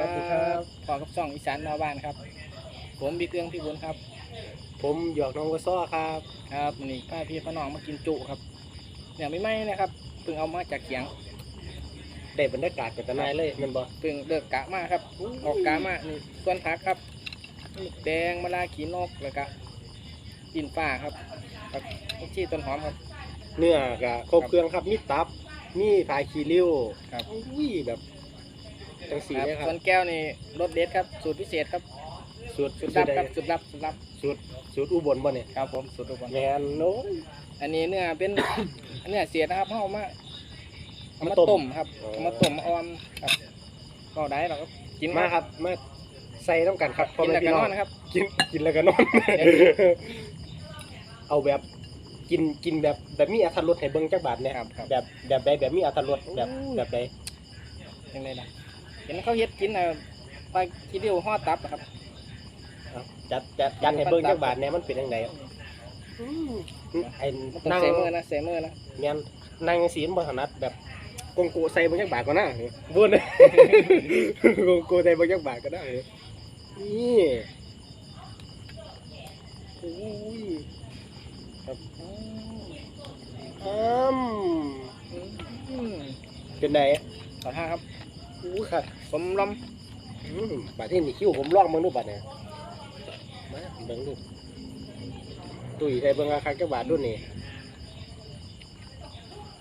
วัสดีครับขอกับช่องอีสานนาวบ้านครับ ผมบิ๊กเอื้องพี่บุญครับ ผมหยอกน้องวัวซ้อครับ ครับวันนี้พาพี่พน้องมากินจุครับเนี่ยไม่ไหม้นะครับเพิ่งเอามาจากเขียงได้บรรยากาศเป็นตะนายเลยแมันบ่เพิ่งเลิกกะมาครับออกกะมานี่ส่วนผักครับมีแดงมะลาขีนกแล้วก็ดินฟ้าครับครับผักชีต้นหอมครับ เนื้อกะครบเครื่องครับมีตับมีผายคีริ้วครับอุ้ยแบบ จังสีครับเลยครับส่วนแก้วนี่รสเด็ดครับ สูตรพิเศษครับ สูตรสูสูตตรรลับใดครับ สูตรลับ สูตรลับ สูตรสูตรอุบลบ่เนี่ยครับผม สูตรอุบลแมนโน้ย อันนี้เนื้อเป็น เนื้อเสียนะครับเอามาเอามามาต้มต้มครับอ๋อ เอามาต้มมาออมครับก็ได้เราก็กินมาครับมาใส่ต้องกันครับพ่อกินแม่แล้วพี่ก็น้นอองนนะครับ กินกินแล้วก็นอน เอาแบบกินกินแบบแบบมีอรรถรสให้เบิ่งจักบาทเนี่ยครับครับ แบบแบบใดแบบมีอรรถรสแบบแบบใดยังไงล่ะเห็นเขาเฮ็ดกินนะปลาคิดเดียวห่อตับอะครับเอาจัดจัดจัดให้เบิ่งจักบาทเนี่ยมันเป็นจังไดไอ้มันต้องนั่งใส่มือนะใส่มือนะแม่นนั่งสีนบ่ถนัดแบบกงกูใส่เบิ่งจักบาทก็น่าบุญกงกูใส่เบิ่งจักบาทก็ได้นี่อุ้ยครับอ้ำอืมเป็นไดขอท่าครับ อู้ค่ะผมล้อมอืมบาดที่นี่คิ้วผมลองเบิ่งดูบัดเนี่ยมาเบิ่งดูตุ้ยใส่เบิ่งอาคารจักบาทดูนี่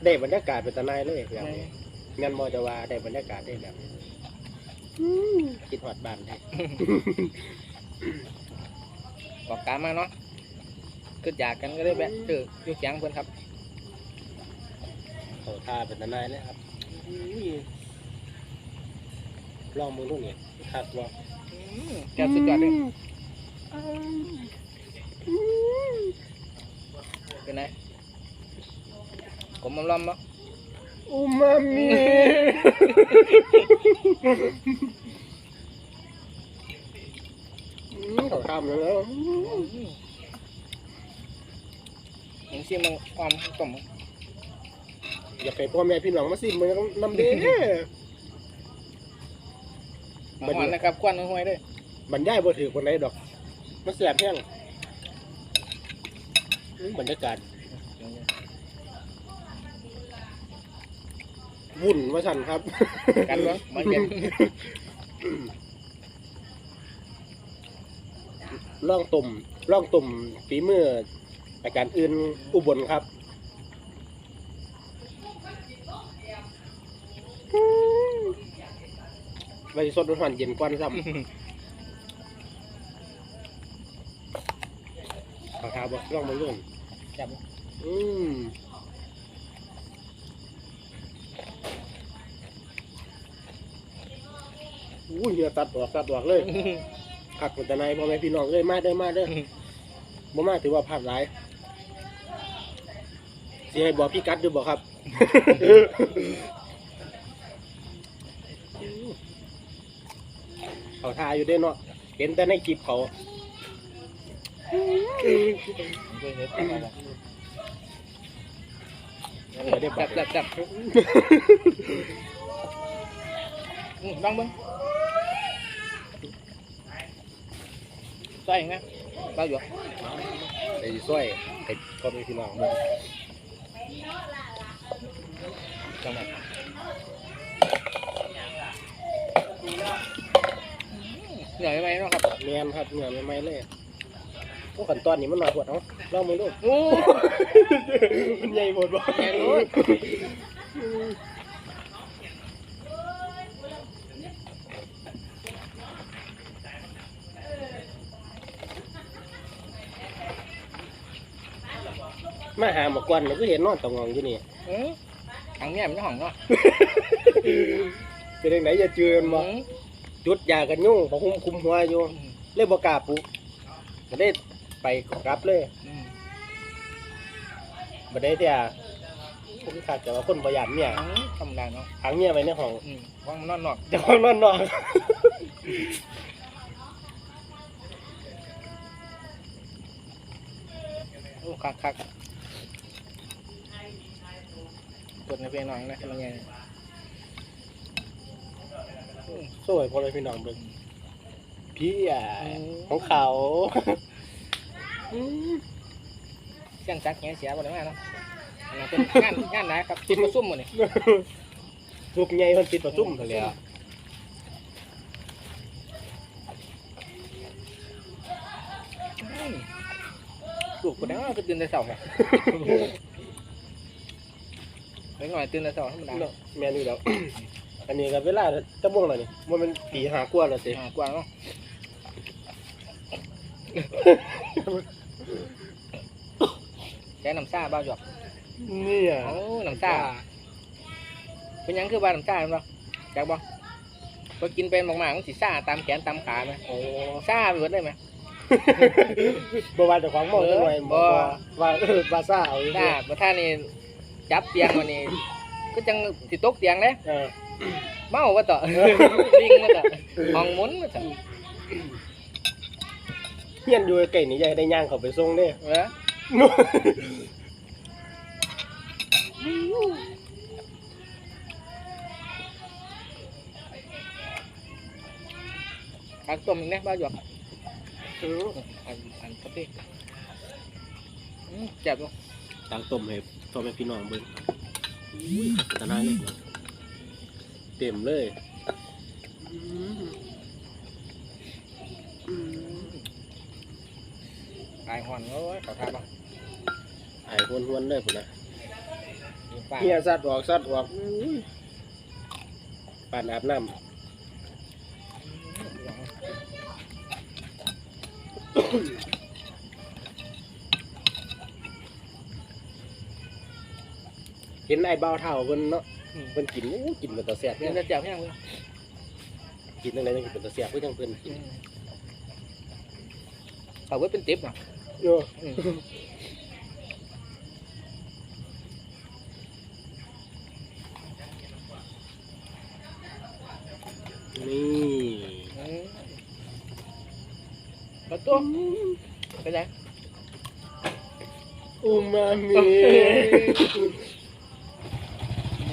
ได้บรรยากาศเป็นตะนายเลยแบบนี้แม่นบ่จะว่าได้บรรยากาศได้แบบนี้อืมคิดฮอดบ้านได้ บอกกามาเนาะคืออยากกันก็ได้แวะเจออยู่เขียงเพื่อนครับเขาท่าเป็นตะนายเลยครับ อุ้ย ลองมึงดูนี่คักว่าอืมแก้วสุดยอดเลยเป็นไงผมล้อมเนาะอูมามิเขาทำแล้วอย่างที่มันออมต้มอยากให้พ่อแม่พี่น้องมาสิมึงนำเด้ หวานนะครับควันห้วยด้วยบรรยายบ่ถือคนใดดอกมันแสบแห้งอื้อบรรยากาศวุ่นว่าฉันครับ กันบ้างมันเป็นล่องตุ่มล่องตุ่มฝีมืออาการอื่นอุบลครับ ไปสดหวานเย็นกวนซ้ำขอทาบอกล่องมาลุ่นจับอืมอู้ยเหงื่อตัดออกตัดออกเลยขักคนแต่ในพ่อแม่พี่น้องเลยมาได้อมาเด้อบ่มาถือว่าพลาดหลายสิให้บอกพี่กัดดูบอกครับ เขาทาอยู่ได้อเนาะเห็นแต่ในคลิปเขาจับจับจับอืมลองเบิ้งใส่นะเราอยู่ไอ้ซ้อยไอ้พ่อแม่พี่น้องเบิ่งจังหวะ เหนื่อยไหมเนาะครับแมนครับเหงื่อไม่ไหมเลยพวกขั้นตอนนี้มันหน่อยปวดเนาะลองมึงดูโอ้มันใหญ่หมดบ่ใหญ่โลดมาหาหมอกวนเราก็เห็นนอนตะงองอยู่นี่อืมทางเนี้ยมันจะห่องเนาะเป็นยังไงอย่าเจือนมาอืม จุดยากันยุ่งพอคุมคุมหัวอยู่เลยบ่กล้าปลุกบ่ได้ไปกลับเลยอืมบ่ได้แต่ผมขาดแต่ว่าคนบ่ยานเมียอืมธรรมดาเนาะขังเมียไว้ในห้องอืมว่างมันนอนนอกเจะห้องนอนนอนโอ้คักคักกดในเพลงหน่อยนะทำยังไง สวยพอเลยพี่น้องเบิ่งพี่อะของเขาอืมเสียงจักแง่เสียบ่ได้มาเนาะอันนั้นเป็นงานงานไหนครับติดมาซุ่มหมดนี่ทุกใหญ่คนติดประจุ่มทะเลอะลูกคนนั้นก็ตื่นแต่เช้าไงเล็กหน่อยตื่นแต่เช้าธรรมดาเนาะแม่นอยู่แล้ว อันนี้ก็เวลาจะม่วงแล้วนี่ว่ามันตีหากว่าแล้วสิอ่ากว่าเนาะแค่น้ำซ่าบ้าหยอกนี่อะโอ้น้ำซ่าเป็นหยังคือบ้าน้ำซ่าเนาะจักบ่พอกินเป็นมากๆมันสิซ่าตามแขนตามขาไหมโอ้ซ่าไปหมดเลยไหมบ่ว่าเจะของมองจังไว้บ่บ่ว่าเออบาซ่าเอาอยู่ซ่าบ่ท่านี่จับเตียงวันนี้ก็จังสิตกเตียงเลย เออเมาว่าต่อวิ่งมาต่อห้องหมุนมาต่อเฮียนอยู่ไกลนี่อยากให้ได้ย่างเข้าไปส่งเด้เออผักต้มอีกนะบ้าหยอกเอออันอันกะทิอืมเจ็บลูกตังต้มให้พ่อแม่พี่น้องเบิ่งอุ้ยขัดตะนาเลย เต็มเลยอืมอืมตายห่อนโอ้ยขอทานบ้างไอ้คนหวนเลยพุ่นะปลาเฮียสัตว์ออกสัตว์ออกอุ้ยปานอาบน้ำ เห็นไอ้เบาเท่าเพิ่นเนาะ เพิ่นกินอู้กินเป็นตาแซ่บเรีเนี่ยยนจะเจ็บยังเลยกินจังไดจังกินเป็นตาแซ่บเพิ่นจังเพิ่นกินเขาไว้เป็นติ๊บอะโอ้อืมนี่อืมมาตัวไปไหนอูมามิ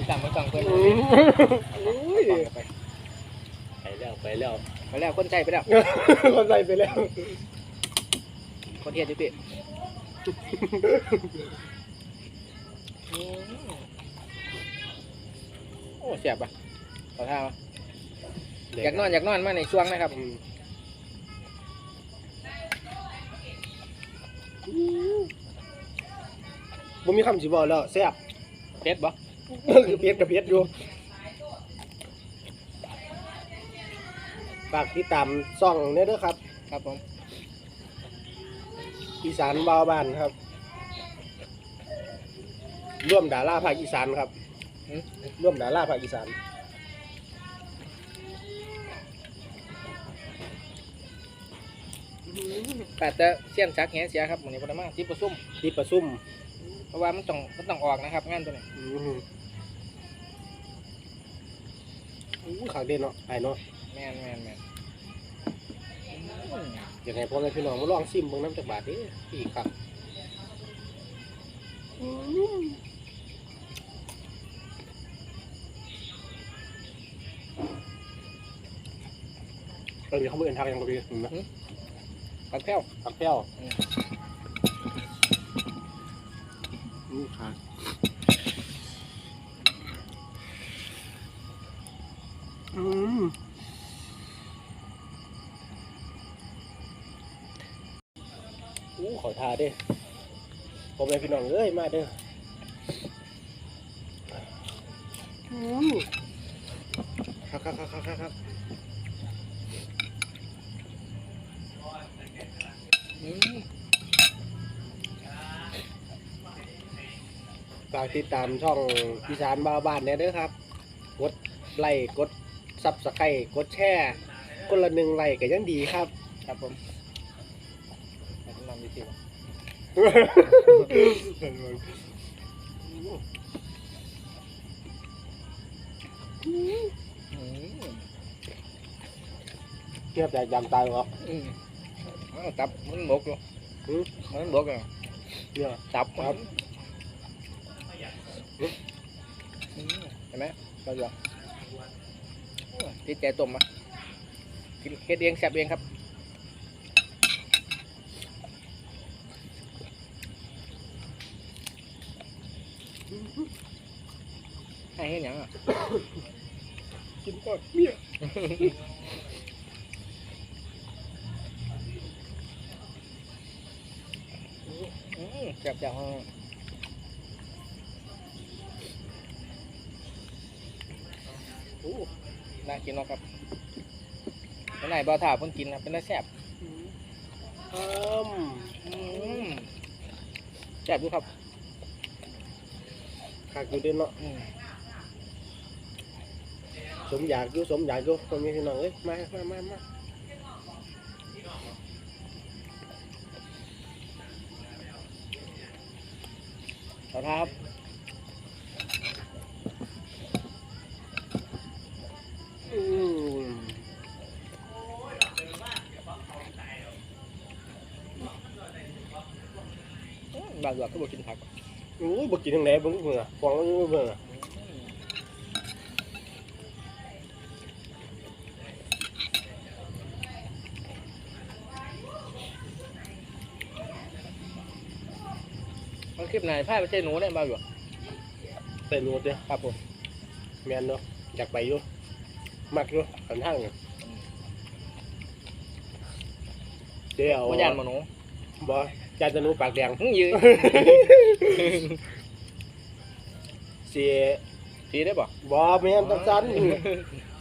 มีสั่งมาสั่งเพื่อนอุ้ยไปไปแล้วไปแล้วไปแล้วคนใจไปแล้วคนใส่ไปแล้วคนเทียดอยู่พี่อืมโอ้เสียบอะขอท่ามาอยากนอนอยากนอนมาในช่วงนะครับอืมบ่มีคำสิบอกแล้วแซ่บเผ็ดบ่ คือเพียดกับเพียดอยู่ฝากติดตามซ่องเนี่ยด้วยครับ ครับผมอีสานบาวบ้านครับ ร่วมดาราภาคอีสานครับอืมร่วมดาราภาคอีสานแต่จะเสี้ยนชักแหเสียครับวันนี้พอดมาที่ประซุ่มที่ประซุ่มเพราะว่ามันต้องมันต้องออกนะครับงานตัวนี้ อื้อหืออู้ขางเด่นเนาะไอ้เนาะแมนแมนแมนอืมอย่างไรพ่อแม่พี่น้องมาลองซิมเบิ่งน้ำจากบาทนี้อีกครับเออเดี๋ยวเขาเมื่อนทางยังบ่ดีเห็นไหมปักแพ้วผักแก้วอืมอืมค อู้ขอทาเด้ผมเลยพี่น้องเอ้ยมาเด้ออืมครับครับครับครับครับฝากติดตามช่องอีสานบ้าบ้านเนี่ยเด้อครับ กดไลค์กด ซับสไครต์กดแชร์คนละหนึ่งไลค์ก็ยังดีครับ ครับผมให้ผมนำดีทีอืมเทียบจากยำตายเหรออืมเอาตับมันบกอยู่อืมมัน บกอยู่เนี่ยตับครับอืมเห็นไหมเราอยู่ติดใจต้มอะกินเฮ็ดเองแซ่บเองครับให้เฮ็ดหยังอะกินก่อนเมียอืมแซ่บจังโอ้ น่ากินเนาะครับเมื่อไหร่บ่าวถาเพิ่นกินนะเป็นน่าแซ่บอืมอืมแซ่บดูครับขากอยู่เด่นเนาะอืมสมอยากอยู่สมอยากอยู่คนมีพี่น้องเอ้ยมามามามาขอครับ อืม อืม บ่าวหลวกก็บ่กินผักโอ้ยบ่กินทางไหนบ่เบื่อฟองบ่เบื่อมันคลิปไหนพาไปเช่หนูได้บ่าวหลวกใส่หนวดเด้อครับผมแม่นเนาะอยากไปอยู่ มักอยู่ขันทางเนี่ยเดี๋ยวบ่ย่านบ่หนูบ่จานตะหนูปากแดงอื้อยืนสิสีได้บ่บ่แม่นจังซั่น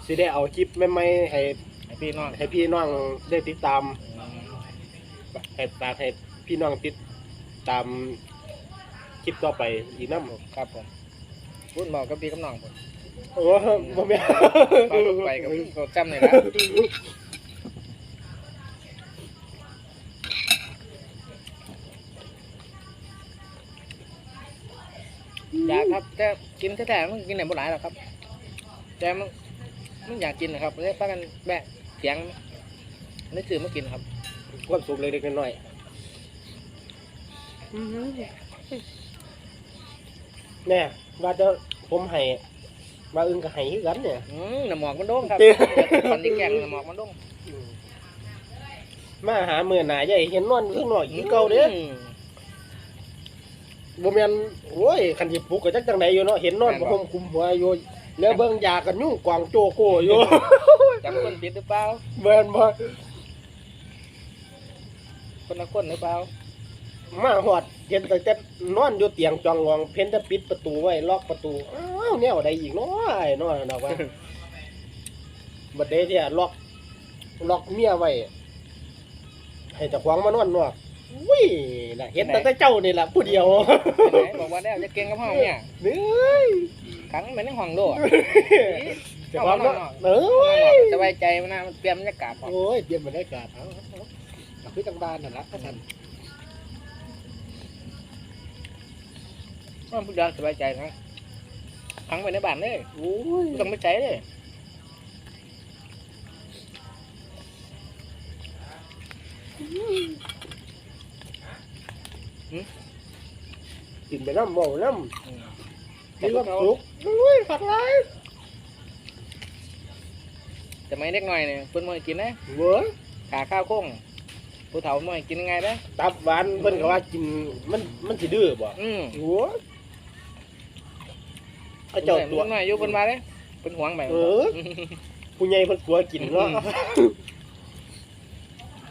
สิได้เอาคลิปใหม่ๆให้ให้พี่น้องให้พี่น้องได้ติดตามให้ฝากให้พี่น้องติดตามคลิปต่อไปอีกนำครับผมพูดบอกกับพี่กับน้องผม โอ้บ่แม่นฝากลูกไปกับก็จำเลยนะอยากครับแต่กินแท้ๆมันกินไหนบ่หลายหรอกครับ แต่มันมันอยากกินนะครับเลยพากันแบะเสียงนึกซื้อมากินครับความสุขเล็กๆน้อยๆแน่ว่าจะผมให้ ว่าอึ้งก็ให้คือกันเนี่ย อืมน้ำหมอกมันโด่งครับเด้อตอนที่แกงน้ำหมอกมันโด่งมาหามื้อหน้าใหญ่เห็นนอนอยู่ข้างนอกอีกเก่าเด้ออืมบ่แม่นโอ้ยคันสิปลุกก็จักจังไดอยู่เนาะเห็นนอนบ่ห่มคุมหัวอยู่แล้วเบิ่งยากันยุ่งกวางโจโกอยู่ จำคนติดหรือเปล่า แม่นบ่คนละคนหรือเปล่า มาหอดเห็นตั้งแต่นอนอยู่เตียงจองงอง เพ้นแต่ปิดประตูไว้ล็อกประตูอ้าว แนวใดอีกเนาะไอ้เนาะดอกว่าบัดเดที่ล็อกล็อกเมียไว้ให้เจ้าของมานอนนอกอุ้ยน่ะเห็นตั้งแต่เจ้านี่ล่ะผู้เดียวไปไหนบอกว่าแล้วจะเก่งกับห้องเนี่ยเอ้ยขังเหมือนในห้องโลดเจ้าของเนาะเอ้ห้องนยอนสบายใจมันนะมันเปลี่ยนบรรยากาศพอโอ้ยเปลี่ยนบรรยากาศเอาเอาเอาคือจังบ้านนั่นล่ะท่านมันพูดเดียวสบายใจนะ ขังไปในบ้านเลยโอ้ยไม่ต้องไปใจเลยกินไปน้ำเมาน้อืมำมีความสุขโอ้ยผักไรแต่ไม่เล็กหน่อยเนี่ยเพิ่นมวยกินนะเว้ยขาข้าวโค้งผู้เฒ่ามวยกินยังไงนะตับหวานเพิ่นก็ว่ากินมันมันสิดื้อบ่อืมโอ้ย เอาเจ้าตัว หน่อยอยู่เพิ่นมาเลยเพิ่นหวงไปเออ ผู้ใหญ่เพิ่นกลัวกินเนาะ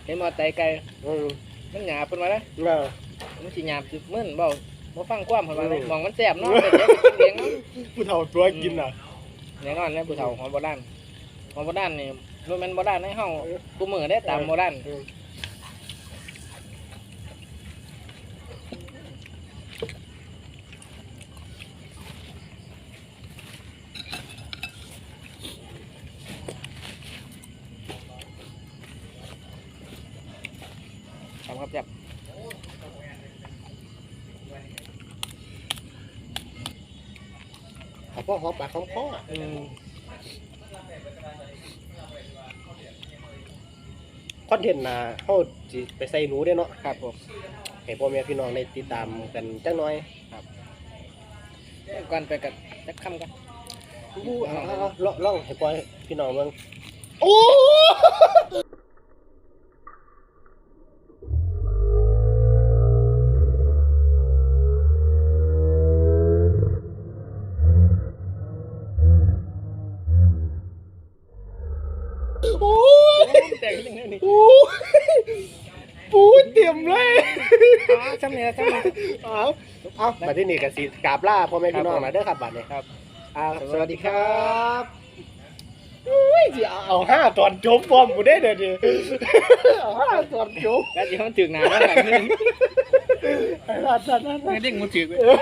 เห็นมอไตไก่อืมมันหยาบเพิ่นมาเลยน่ะมันสิหยาบสิมึนเบาบ่ฟังความเพิ่นว่าเลยอืมมองมันแซ่บเนาะแต่เดี๋ยวสิกินเองเนาะ ผู้เฒ่าตัวกินน่ะ แน่นอนนะผู้เฒ่าของโบราณของโบราณนี่บ่แม่นโบราณในเฮากูมือได้ตามโบราณ หอมปากหอมคออืมคอนเทนต์น่ะเฮาสิไปใส่หนูเด้เนาะครับผมให้พ่อแม่พี่น้องได้ติดตามกันจักหน่อยก่อนไปกับจักคำกันอู้เอาเอาเอาลองลองให้ปล่อยพี่น้องเบิ่งโอ้ โอ้ยแต่ก็ยังไงนี่โอ้ยปูเต็มเลยอ๋อซ้ำเนี่ยซ้ำเนี่ย เอาเอามาที่นี่กับสีกราบล่าพ่อแม่พี่น้องครับผมนะเด้อครับบัดนี้ครับ อ่าสวัสดีครับอุ้ยสิเอาเอาห้าตอนจบพร้อมกูได้เด้อดิเอาห้าตอนจบแล้วที่มันถึงหนาแล้วแบบนึงไอ้ล่ะนั่นนั่นนั่นไม่เด้งมันถึงเออ